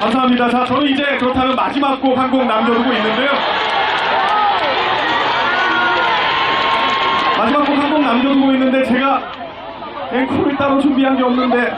감사합니다. 자, 저는 이제 그렇다면 마지막 곡 한 곡 남겨두고 있는데요. 마지막 곡 한 곡 남겨두고 있는데 제가 앵콜을 따로 준비한 게 없는데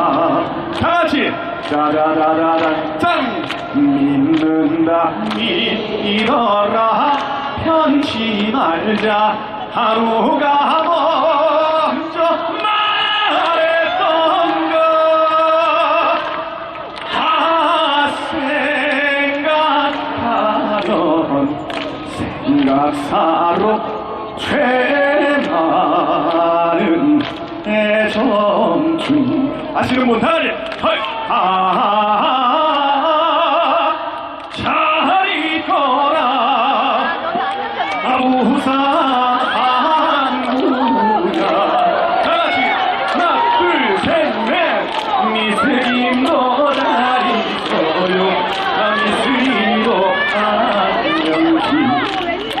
다같이. 짜라라라라 짠 믿는다. 믿어라. 편치 말자. 하루가 먼저 말했던 것. 다 생각하던 생각사로 죄 많은 애정중 아시는 분 다리 헐. 아, 잘 있거라 아우산구야. 다같이 하나 둘셋넷. 미스김도 잘 있어요. 아 미스기도 안녕히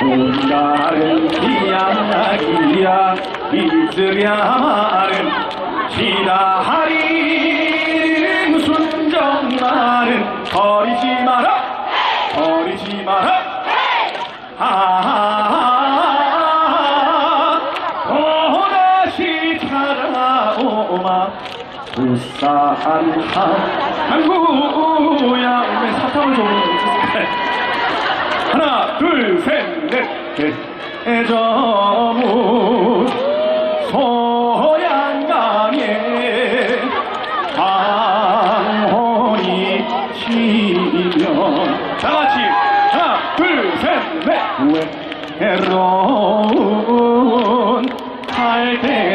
온다른 이야기야. 있으랴 말은 기다리는 순정만은 버리지 마라. 버리지 마라. 아, 또다시 찾아오마. 부산 한구야 왜 사탕을 좀 하나 둘셋넷. 애저 하나 둘셋넷 외로운 갈대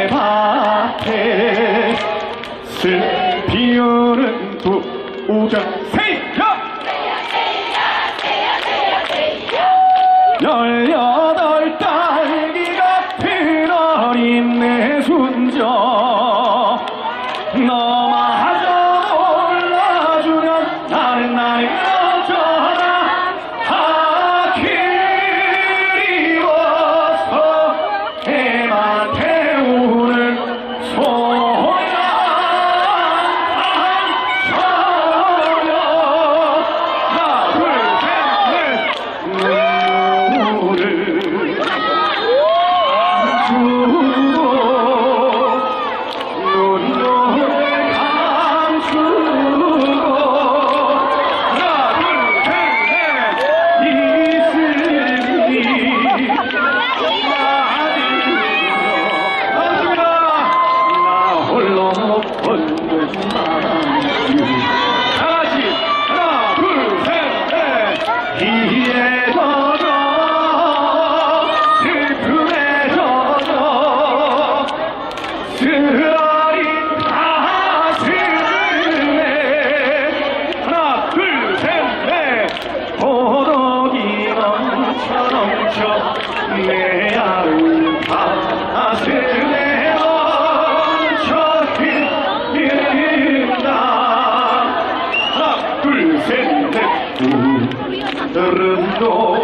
들은도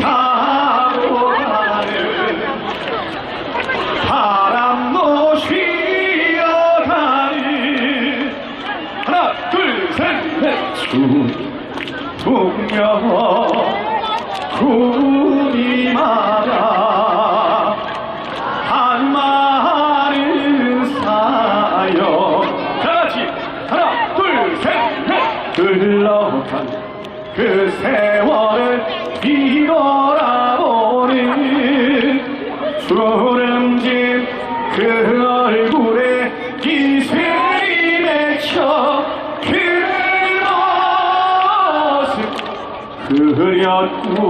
자고 가는 바람도 쉬어가는 하나 둘셋넷. 춤추며 구리마다 한 마른 사연 다같이. 하나 둘셋넷. 흘러간 그 세월을 뒤돌아보는 주름진 그 얼굴에 이슬이 맺혀 그 모습 그렸구나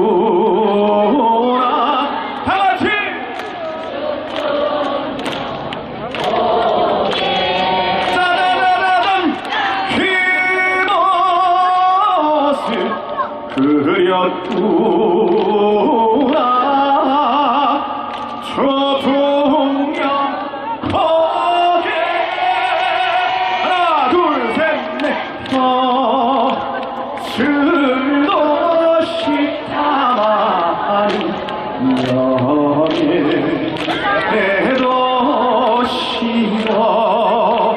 졌구나 저 동양하게 하나 둘셋넷. 술도 식다마니 연애도 싫어.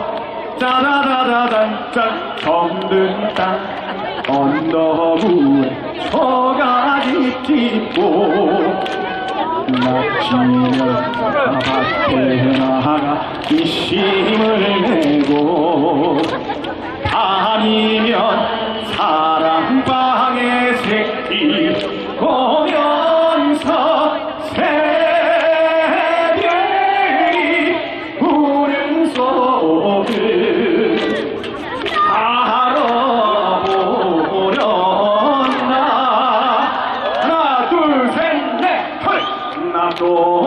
따라라라단짠 없는 땅 언덕 위에 소가지 띠고 낙지면 밭에 나가 이심을 내고 밤이면 사 남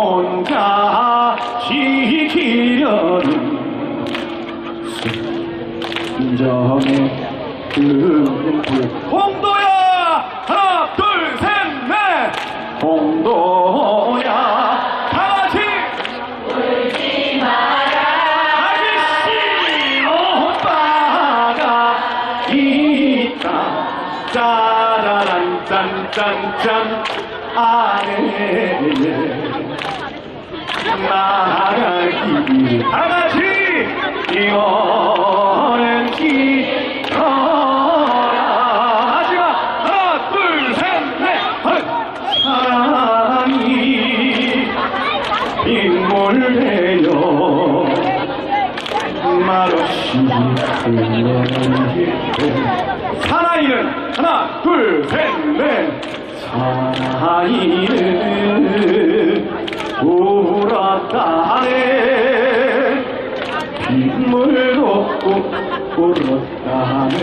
혼자 지키려는 순정의 금불 홍도야! 하나 둘 셋 넷! 홍도야! 다같이! 아저씨 오빠가 있다. 짜라란 짠짠짠 아래에 나가기 다같이 이거는 기터라 하지마 하나 둘셋넷 사랑이 빗물대요 말없이 흘러내리고 사나이는 하나 둘셋넷 사나이는 울었다네. 빗물도 꼭 울었다네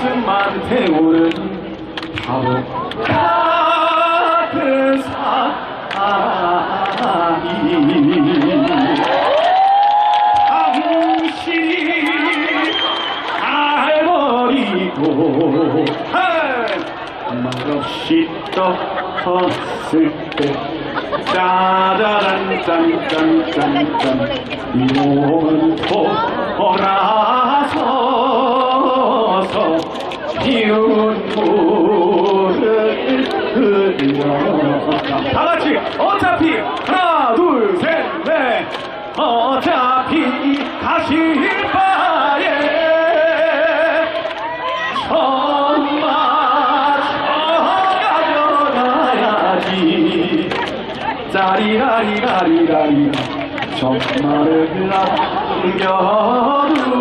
가슴만 태우는 바보 같은 사랑이 당신이 날 버리고 말없이 떴을 때 짜자란 짠짠짠짠 이 몸은 돌아서서 물을 흘려 다같이 어차피 하나 둘 셋 넷. 어차피 가실 바에 정말 가져가야지. 짜리라리라리라리 정말을 남겨두고